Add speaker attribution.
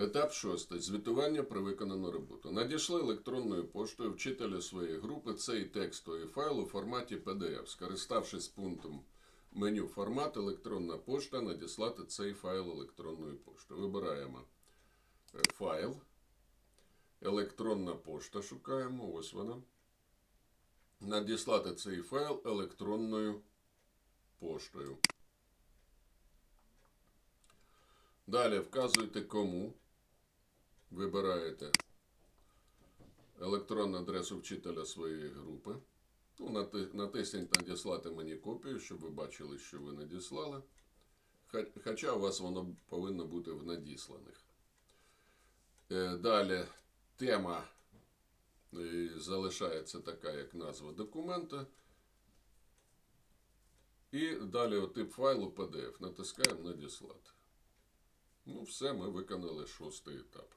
Speaker 1: Етап шостий. Звітування про виконану роботу. Надійшли електронною поштою вчителя своєї групи цей текстовий файл у форматі PDF. Скориставшись пунктом меню формат електронна пошта, надіслати цей файл електронною поштою. Вибираємо е, файл. Електронна пошта шукаємо. Ось вона. Надіслати цей файл електронною поштою. Далі вказуєте кому. Вибираєте електронну адресу вчителя своєї групи. Ну, натисніть надіслати мені копію, щоб ви бачили, що ви надіслали. Хоча у вас воно повинно бути в надісланих. Е, Далі тема е, залишається така, як назва документа. І далі тип файлу PDF. Натискаємо надіслати. Ну, все, ми виконали шостий етап.